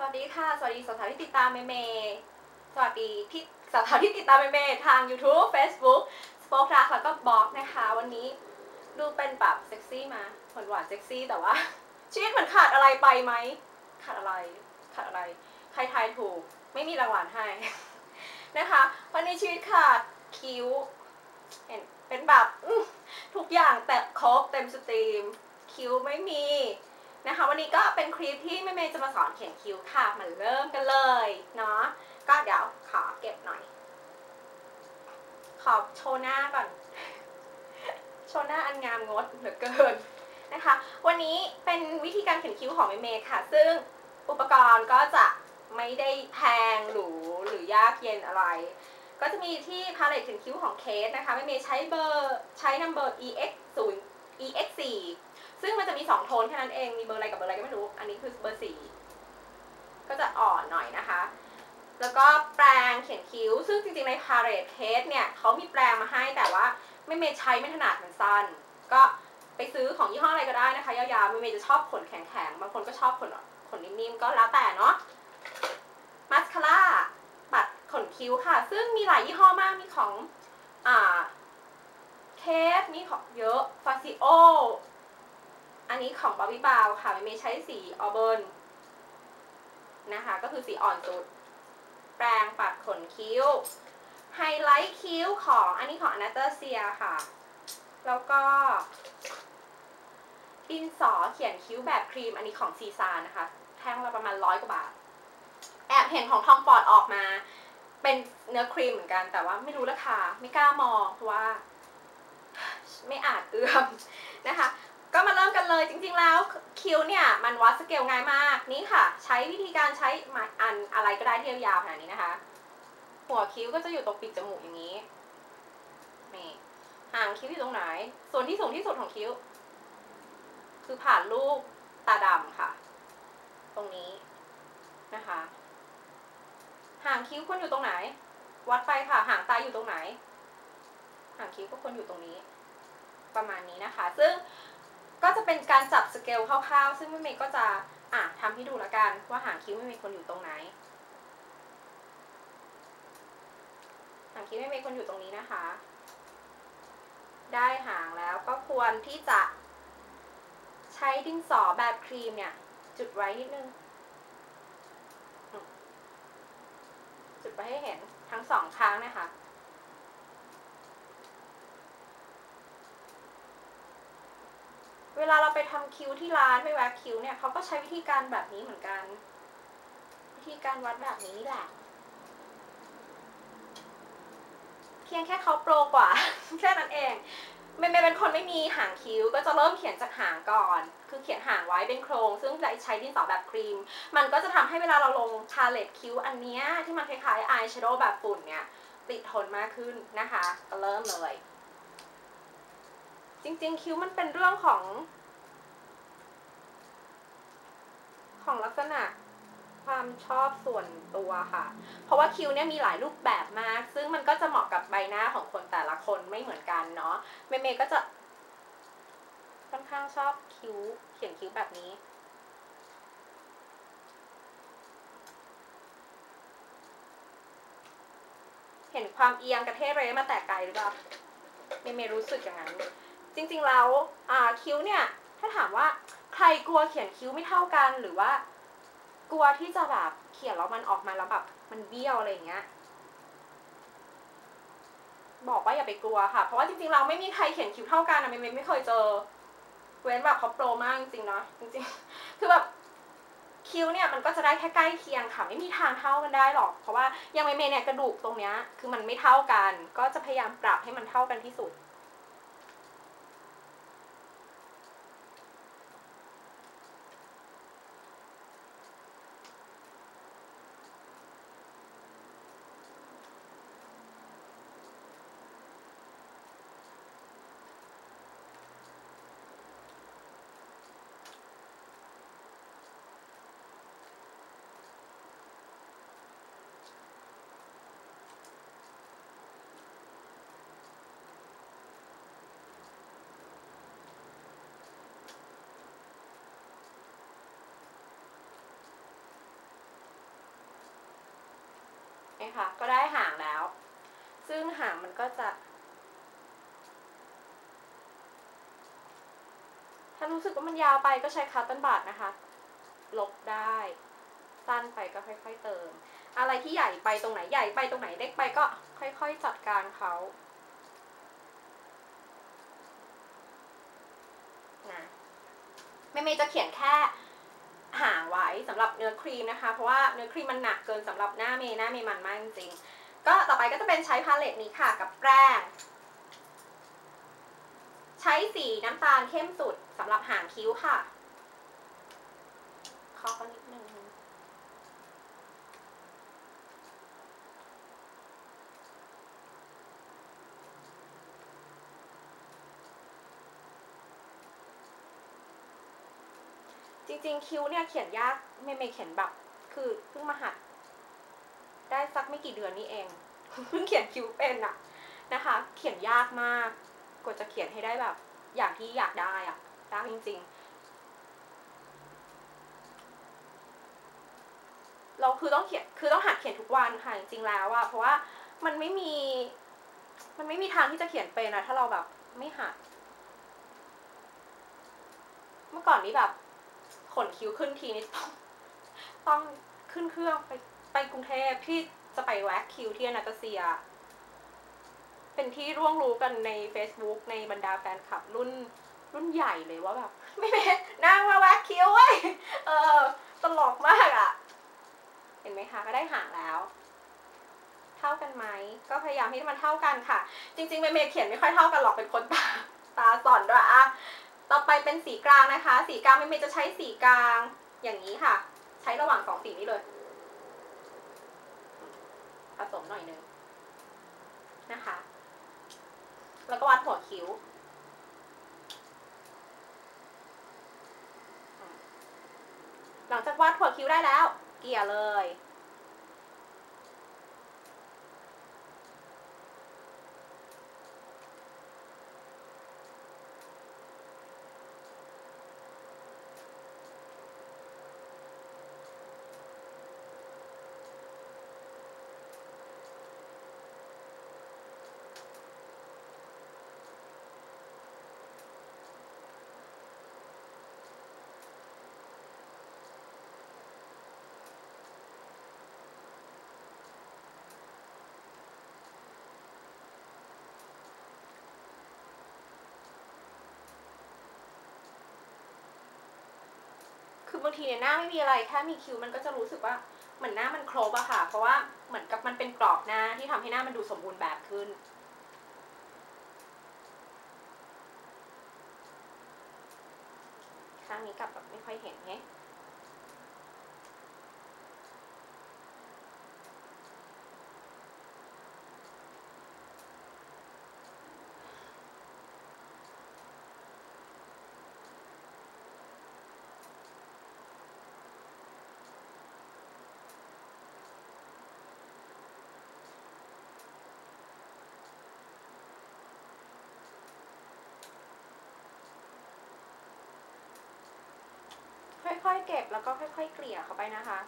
สวัสดีค่ะ สวัสดีสาวๆที่ติดตามเมเมสวัสดีที่สาวๆที่ติดตามเมเมทาง YouTube Facebook สปอครักแล้วก็บล็อกนะคะ วันนี้ดูเป็นแบบเซ็กซี่มาหวานหวานเซ็กซี่แต่ว่า ชีวิตเหมือนขาดอะไรไปไหม ขาดอะไร ขาดอะไร ใครทายถูก ไม่มีรางวัลให้ นะคะ วันนี้ชีวิตขาดคิ้วเห็นเป็นแบบทุกอย่างแต่ครบเต็มสตรีม คิ้วไม่มี นะคะ วันนี้ก็เป็นคลิปที่แม่เมย์จะมาสอนเขียนคิ้วค่ะมาเริ่มกันเลยเนาะก็เดี๋ยวขอเก็บหน่อย ขอโชว์หน้าก่อน โชว์หน้าอันงามงดเหลือเกินนะคะ วันนี้เป็นวิธีการเขียนคิ้วของแม่เมย์ค่ะ ซึ่งอุปกรณ์ก็จะไม่ได้แพงหรูหรือยากเย็นอะไร ก็จะมีที่พาเลตเขียนคิ้วของเคสนะคะแม่เมย์ใช้เบอร์ใช้นัมเบอร์ ex 0 ex 4 ซึ่งมันจะมี 2 โทนแค่นั้นเอง มีเบอร์อะไรกับเบอร์อะไรก็ไม่รู้ อันนี้คือเบอร์สี่ก็จะอ่อนหน่อยนะคะ แล้วก็แปรงเขียนคิ้ว ซึ่งจริงๆในพาเรตเคสเนี่ยเขามีแปรงมาให้แต่ว่าไม่เมย์ใช้ไม่ถนัดมันสั้น ก็ไปซื้อของยี่ห้ออะไรก็ได้นะคะ ยาวๆไม่เมย์จะชอบขนแข็งๆ บางคนก็ชอบขนขนนิ่มๆ ก็แล้วแต่เนาะมาสคาร่าปัดขนคิ้วค่ะ ซึ่งมีหลายยี่ห้อมาก มีของ อ่า เคสมีของเยอะ ฟาซิโอ อันนี้ของบอบบี้บาวค่ะเมย์ใช้สีออเบิร์นนะคะก็คือสีอ่อนสุด แปรงปัดขนคิ้ว ไฮไลท์คิ้วของอันนี้ของอนาเตเซียค่ะ แล้วก็ดินสอเขียนคิ้วแบบครีมอันนี้ของซีซานะคะ แท่งละประมาณร้อยกว่าบาท แอบเห็นของทอมฟอดออกมา เป็นเนื้อครีมเหมือนกัน แต่ว่าไม่รู้ราคา ไม่กล้ามองเพราะว่า ไม่อาจเอื้อมนะคะ ก็มาเริ่มกันเลยจริงๆแล้วคิ้วเนี่ยมันวัดสเกลง่ายมากนี่ค่ะ ใช้วิธีการใช้ไม้อันอะไรก็ได้ที่ยาวๆขนาดนี้นะคะ หัวคิ้วก็จะอยู่ตรงปีกจมูกอย่างนี้นี่ห่างคิ้วอยู่ตรงไหน ส่วนที่สูงที่สุดของคิ้ว คือผ่านลูกตาดำค่ะ ตรงนี้นะคะ ห่างคิ้วควรอยู่ตรงไหน วัดไปค่ะห่างตาอยู่ตรงไหน ห่างคิ้วก็ควรอยู่ตรงนี้ ประมาณนี้นะคะ ซึ่ง ก็จะเป็นการจับสเกลคร่าวๆ ซึ่งแม่เมย์ก็จะอะทำให้ดูละกันว่าหางคิ้วแม่เมย์ควรอยู่ตรงไหน หางคิ้วแม่เมย์ควรอยู่ตรงนี้นะคะ ได้หางแล้วก็ควรที่จะใช้ดินสอแบบครีมเนี่ย จุดไว้นิดนึง จุดไว้ให้เห็นทั้งสองครั้งนะคะ เวลาเราไปทำคิ้วที่ร้านไปแว็กคิ้วเนี่ยเขาก็ใช้วิธีการแบบนี้เหมือนกัน วิธีการวัดแบบนี้แหละเพียงแค่เขาโปรกว่า แค่นั้นเองเมย์เป็นคนไม่มีหางคิ้วก็จะเริ่มเขียนจากหางก่อน คือเขียนหางไว้เป็นโครง ซึ่งจะใช้ดินสอแบบครีม มันก็จะทำให้เวลาเราลงพาเลตคิ้วอันนี้ที่มันคล้ายๆอายแชโดว์แบบฝุ่นเนี่ยติดทนมากขึ้นนะคะก็เริ่มเลย ริง ๆ คิ้วมันเป็นเรื่องของ ของลักษณะความชอบส่วนตัวค่ะ เพราะว่าคิ้วเนี่ยมีหลายรูปแบบมาก ซึ่งมันก็จะเหมาะกับใบหน้าของคนแต่ละคนไม่เหมือนกันเนาะเมย์เมย์ก็จะค่อนข้างชอบคิ้ว เขียนคิ้วแบบนี้ เห็นความเอียงกระเทเรมาแต่ไกลหรือเปล่าเมย์เมย์รู้สึกอย่างนั้น จริงๆแล้วอ่าคิ้วเนี่ยถ้าถามว่าใครกลัวเขียนคิ้วไม่เท่ากันหรือว่า กลัวที่จะแบบเขียนแล้วมันออกมาแล้วแบบมันเบี้ยวอะไรอย่างเงี้ยบอกว่าอย่าไปกลัวค่ะ เพราะว่าจริงๆเราไม่มีใครเขียนคิ้วเท่ากันนะเมย์เมย์ไม่เคยเจอ เว้นแบบเขาโปรมากจริงๆเนาะจริงๆ คือแบบคิ้วเนี่ยมันก็จะได้แค่ใกล้เคียงค่ะ ไม่มีทางเท่ากันได้หรอก เพราะว่าอย่างเมย์เมย์เนี่ยกระดูกตรงเนี้ยคือมันไม่เท่ากัน ก็จะพยายามปรับให้มันเท่ากันที่สุด นะคะก็ได้หางแล้ว ซึ่งหางมันก็จะ ถ้ารู้สึกว่ามันยาวไปก็ใช้คัตเติ้ลบัตนะคะ ลบได้ สั้นไปก็ค่อย ๆ เติม อะไรที่ใหญ่ไปตรงไหนใหญ่ไปตรงไหนเล็กไปก็ค่อย ๆ จัดการเขานะแม่เมย์จะเขียนแค่ ห่างไว้สำหรับเนื้อครีมนะคะ เพราะว่าเนื้อครีมมันหนักเกินสำหรับหน้าเมย์หน้าเมย์มันมากจริงๆก็ต่อไปก็จะเป็นใช้พาเลตนี้ค่ะกับแป้งใช้สีน้ำตาลเข้มสุดสำหรับหางคิ้วค่ะเคาะกันนิดนึง จ ริง ๆ คิ้วเนี่ยเขียนยากไม่ไม่เขียนแบบคือเพิ่งมาหัด ได้สักไม่กี่เดือนนี้เองเพิ่งเขียนคิ้วเป็นอะนะคะ เขียนยากมากกว่าจะเขียนให้ได้แบบ อย่างที่อยากได้อะยากจริง ๆ เราคือต้องเขียนคือต้องหัดเขียนทุกวันค่ะจริงๆแล้วอะเพราะว่ามันไม่มี มันไม่มีทางที่จะเขียนเป็นอะถ้าเราแบบไม่หัด เมื่อก่อนนี้แบบ นคิ้วขึ้นทีนี้ต้องต้องขึ้นเครื่องไปไปกรุงเทพที่จะไปแว็กคิ้วที่อนาตาเซีย เป็นที่ร่วงรู้กันใน Facebook ในบรรดาแฟนคลับรุ่นรุ่นใหญ่เลยว่าแบบไม่เป็นนั่งมาแว็กคิ้วเว้ยเออตลกมากอะ่ะ เห็นไหมคะก็ได้หางแล้ว เท่ากันไหมก็พยายามให้มันเท่ากันค่ะ จริงๆเมย์เมย์เขียนไม่ค่อยเท่ากันหรอกเป็นคนตาตาสอนด้วยอะ ต่อไปเป็นสีกลางนะคะ สีกลางเมย์เมย์จะใช้สีกลางอย่างนี้ค่ะ ใช้ระหว่างสองสีนี้เลย ผสมหน่อยนึงนะคะ แล้วก็วัดหัวคิ้วหลังจากวัดหัวคิ้วได้แล้ว เกลี่ยเลยางทีเนี่ยหน้าไม่มีอะไรแค่มีคิ้วมันก็จะรู้สึกว่าเหมือนหน้ามันครบอะค่ะ เพราะว่าเหมือนกับมันเป็นกรอบหน้าที่ทำให้หน้ามันดูสมบูรณ์แบบขึ้น ข้างนี้กลับแบบไม่ค่อยเห็นไง ค่อยๆ เก็บแล้วก็ค่อยๆ เกลี่ยเข้าไปนะคะ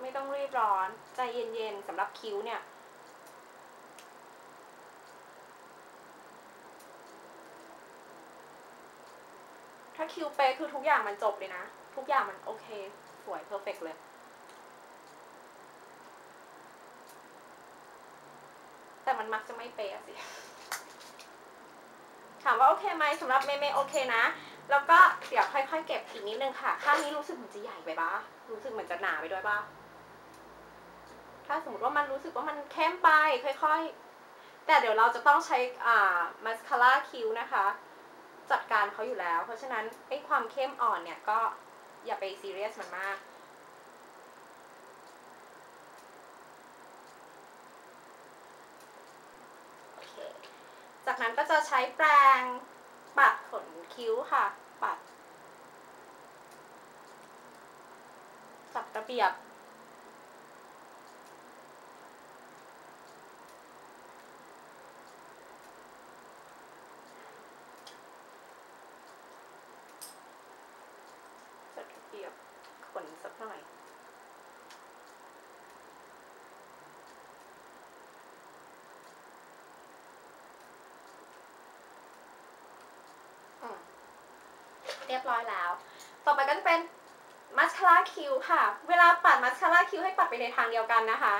ไม่ต้องรีบร้อน ใจเย็นๆสำหรับคิ้วเนี่ยถ้าคิวเป๊ะคือทุกอย่างมันจบเลยนะ ทุกอย่างมันโอเค สวยเพอร์เฟกเลย แต่มันมักจะไม่เป๊ะอะสิ ถามว่าโอเคไหมสำหรับเมย์เมย์โอเคนะ แล้วก็เดี๋ยวค่อยๆเก็บอีกนิดนึงค่ะ ข้างนี้รู้สึกเหมือนจะใหญ่ไปปะรู้สึกเหมือนจะหนาไปด้วยปะถ้าสมมติว่ามันรู้สึกว่ามันเข้มไปค่อยๆ แต่เดี๋ยวเราจะต้องใช้อ่ามาสคาร่าคิ้วนะคะ จัดการเขาอยู่แล้ว เพราะฉะนั้นไอ้ความเข้มอ่อนเนี่ยก็อย่าไปซีเรียสมันมาก โอเค จากนั้นก็จะใช้แปรงปัดขนคิ้วค่ะ ปัด จัดระเบียบ จัดระเบียบขนสักหน่อย เรียบร้อยแล้ว ต่อไปก็จะเป็นมัสคาร่าคิ้วค่ะ เวลาปัดมัสคาร่าคิ้วให้ปัดไปในทางเดียวกันนะคะ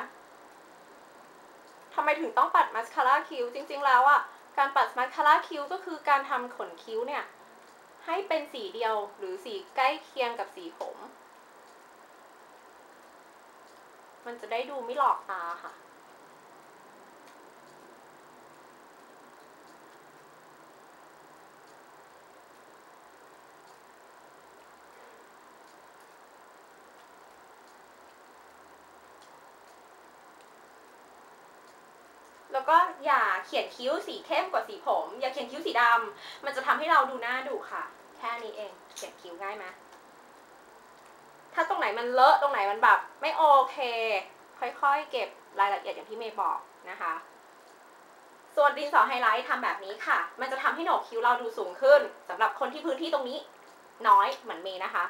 ทำไมถึงต้องปัดมัสคาร่าคิ้วจริง ๆ แล้วอะการปัดมัสคาร่าคิ้วก็คือการทำขนคิ้วเนี่ยให้เป็นสีเดียวหรือสีใกล้เคียงกับสีผม มันจะได้ดูไม่หลอกตาค่ะ แล้วก็อย่าเขียนคิ้วสีเข้มกว่าสีผม อย่าเขียนคิ้วสีดำมันจะทำให้เราดูหน้าดุค่ะ แค่นี้เอง เขียนคิ้วง่ายไหมถ้าตรงไหนมันเลอะตรงไหนมันแบบ ไม่โอเค ค่อยๆ เก็บรายละเอียดอย่างที่เมย์บอกนะคะ ส่วนดินสอไฮไลท์ทำแบบนี้ค่ะ มันจะทำให้โหนกคิ้วเราดูสูงขึ้นสำหรับคนที่พื้นที่ตรงนี้น้อยเหมือนเมย์นะคะ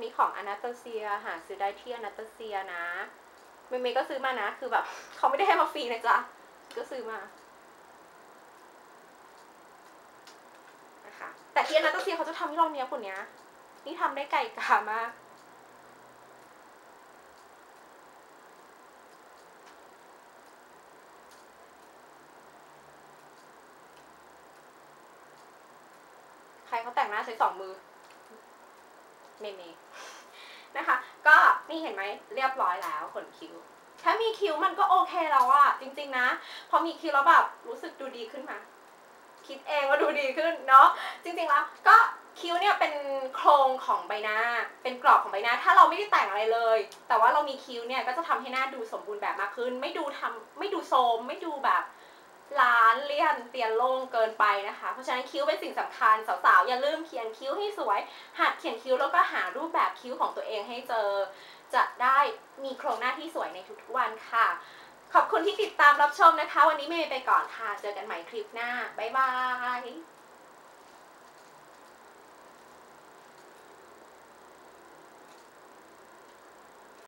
อันนี้ของอนาตาเซียหาซื้อได้ที่อนาตาเซียนะเมย์เมย์ก็ซื้อมานะ คือแบบเขาไม่ได้ให้มาฟรีนะจ๊ะ ก็ซื้อมานะคะแต่ที่อนาตาเซียเขาจะทำให้เราเนี้ยคนเนี้ย นี่ทำได้ไก่กามากใครเขาแต่งหน้าใช้สองมือ เมเมนะคะ ก็นี่เห็นไหมเรียบร้อยแล้วขนคิ้วถ้ามีคิ้วมันก็โอเคแล้วอะจริง ๆ นะ พอมีคิ้วแล้วแบบรู้สึกดูดีขึ้นมา คิดเองว่าดูดีขึ้นเนาะจริง ๆ แล้วก็คิ้วเนี่ยเป็นโครงของใบหน้า เป็นกรอบของใบหน้า ถ้าเราไม่ได้แต่งอะไรเลย แต่ว่าเรามีคิ้วเนี่ยก็จะทำให้หน้าดูสมบูรณ์แบบมากขึ้น ไม่ดูทำไม่ดูโทมไม่ดูแบบ ล้านเลี่ยนเตียนโล่งเกินไปนะคะ เพราะฉะนั้นคิ้วเป็นสิ่งสำคัญสาวๆอย่าลืมเขียนคิ้วให้สวย หัดเขียนคิ้วแล้วก็หารูปแบบคิ้วของตัวเองให้เจอ จะได้มีโครงหน้าที่สวยในทุกๆวันค่ะ ขอบคุณที่ติดตามรับชมนะคะ วันนี้เมย์ไปก่อนค่ะ เจอกันใหม่คลิปหน้าบ๊ายบาย